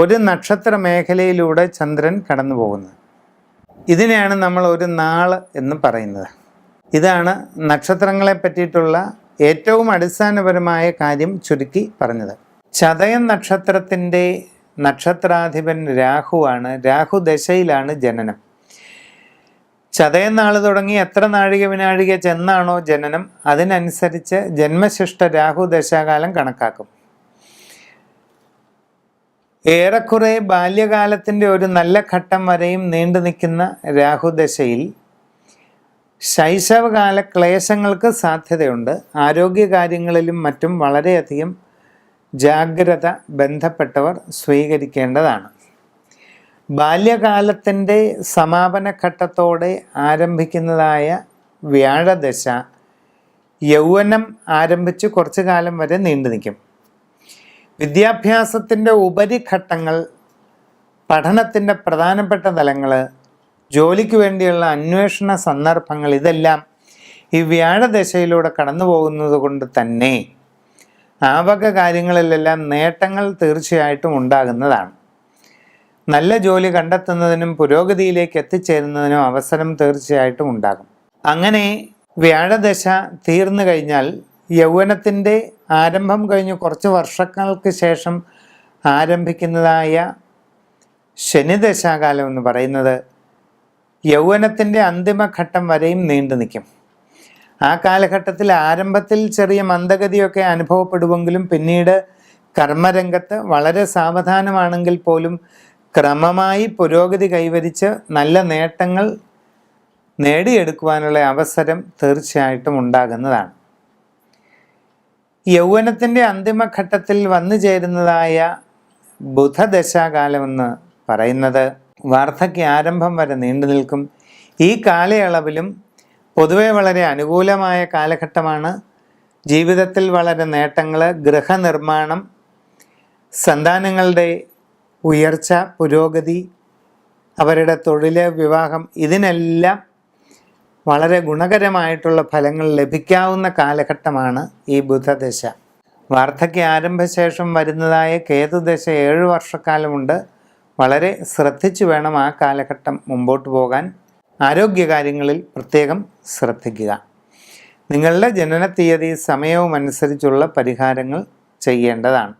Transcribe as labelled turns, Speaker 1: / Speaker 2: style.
Speaker 1: ഒരു നക്ഷത്ര മേഖലയിലൂടെ ചന്ദ്രൻ കടന്നു പോകുന്നത് ഇതിനെയാണ് നമ്മൾ ഒരു നാൾ എന്ന് പറയുന്നത്. ഇതാണ് നക്ഷത്രങ്ങളെ പറ്റിയിട്ടുള്ള ഏറ്റവും അടിസ്ഥാനപരമായ കാര്യം ചുരുക്കി പറഞ്ഞത്. ചതയം നക്ഷത്രത്തിന്റെ നക്ഷത്രാധിപൻ രാഹുവാണ് രാഹു ദശയിലാണ് ജനനം. ചതയം നാൾ തുടങ്ങി എത്ര നാഴിക വിനാഴിക ചെന്നാണോ ജനനം അതിനനുസരിച്ച് ജന്മശിഷ്ട രാഹു ദശാകാലം കണക്കാക്കും. ഏറെക്കുറെ ബാല്യകാലത്തിന്റെ ഒരു നല്ല ഘട്ടം വരെയും നീണ്ടു നിൽക്കുന്ന രാഹുദശയിൽ ശൈശവകാല ക്ലേശങ്ങൾക്ക് സാധ്യതയുണ്ട്. ആരോഗ്യകാര്യങ്ങളിലും മറ്റും വളരെയധികം ജാഗ്രത ബന്ധപ്പെട്ടവർ സ്വീകരിക്കേണ്ടതാണ്. ബാല്യകാലത്തിന്റെ സമാപന ഘട്ടത്തോടെ ആരംഭിക്കുന്നതായ വ്യാഴദശ യൗവനം ആരംഭിച്ച് കുറച്ചു കാലം വരെ നീണ്ടു നിൽക്കും. വിദ്യാഭ്യാസത്തിന്റെ ഉപരിഘട്ടങ്ങൾ പഠനത്തിന്റെ പ്രധാനപ്പെട്ട തലങ്ങൾ ജോലിക്ക് വേണ്ടിയുള്ള അന്വേഷണ സന്ദർഭങ്ങൾ ഇതെല്ലാം ഈ വ്യാഴദശയിലൂടെ കടന്നു പോകുന്നത് കൊണ്ട് തന്നെ ആ വക കാര്യങ്ങളിലെല്ലാം നേട്ടങ്ങൾ തീർച്ചയായിട്ടും ഉണ്ടാകുന്നതാണ്. നല്ല ജോലി കണ്ടെത്തുന്നതിനും പുരോഗതിയിലേക്ക് എത്തിച്ചേരുന്നതിനും അവസരം തീർച്ചയായിട്ടും ഉണ്ടാകും. അങ്ങനെ വ്യാഴദശ തീർന്നു കഴിഞ്ഞാൽ യൗവനത്തിന്റെ ആരംഭം കഴിഞ്ഞ്. കുറച്ച് വർഷങ്ങൾക്ക് ശേഷം ആരംഭിക്കുന്നതായ ശനിദശാകാലം എന്ന് പറയുന്നത് യൗവനത്തിന്റെ അന്തിമഘട്ടം വരെയും നീണ്ടു നിൽക്കും. ആ കാലഘട്ടത്തിൽ ആരംഭത്തിൽ ചെറിയ മന്ദഗതിയൊക്കെ അനുഭവപ്പെടുമെങ്കിലും പിന്നീട് കർമ്മരംഗത്ത് വളരെ സാവധാനമാണെങ്കിൽ പോലും ക്രമമായി പുരോഗതി കൈവരിച്ച് നല്ല നേട്ടങ്ങൾ നേടിയെടുക്കുവാനുള്ള അവസരം തീർച്ചയായിട്ടും ഉണ്ടാകുന്നതാണ്. യൗവനത്തിന്റെ അന്തിമഘട്ടത്തിൽ വന്നു ചേരുന്നതായ ബുധദശാകാലമെന്ന് പറയുന്നത് വാർദ്ധക്യ ആരംഭം വരെ നീണ്ടു നിൽക്കും. ഈ കാലയളവിലും പൊതുവെ വളരെ അനുകൂലമായ കാലഘട്ടമാണ്. ജീവിതത്തിൽ വളരെ നേട്ടങ്ങൾ ഗൃഹനിർമ്മാണം സന്താനങ്ങളുടെ ഉയർച്ച പുരോഗതി അവരുടെ തൊഴിൽ വിവാഹം ഇതിനെല്ലാം വളരെ ഗുണകരമായിട്ടുള്ള ഫലങ്ങൾ ലഭിക്കാവുന്ന കാലഘട്ടമാണ് ഈ ബുധദശ. വാർദ്ധക്യ ആരംഭശേഷം വരുന്നതായ കേതുദശ ഏഴ് വർഷക്കാലമുണ്ട്. വളരെ ശ്രദ്ധിച്ചു വേണം ആ കാലഘട്ടം മുമ്പോട്ട് പോകാൻ. ആരോഗ്യകാര്യങ്ങളിൽ പ്രത്യേകം ശ്രദ്ധിക്കുക. നിങ്ങളുടെ ജനന തീയതി സമയവും അനുസരിച്ചുള്ള പരിഹാരങ്ങൾ ചെയ്യേണ്ടതാണ്.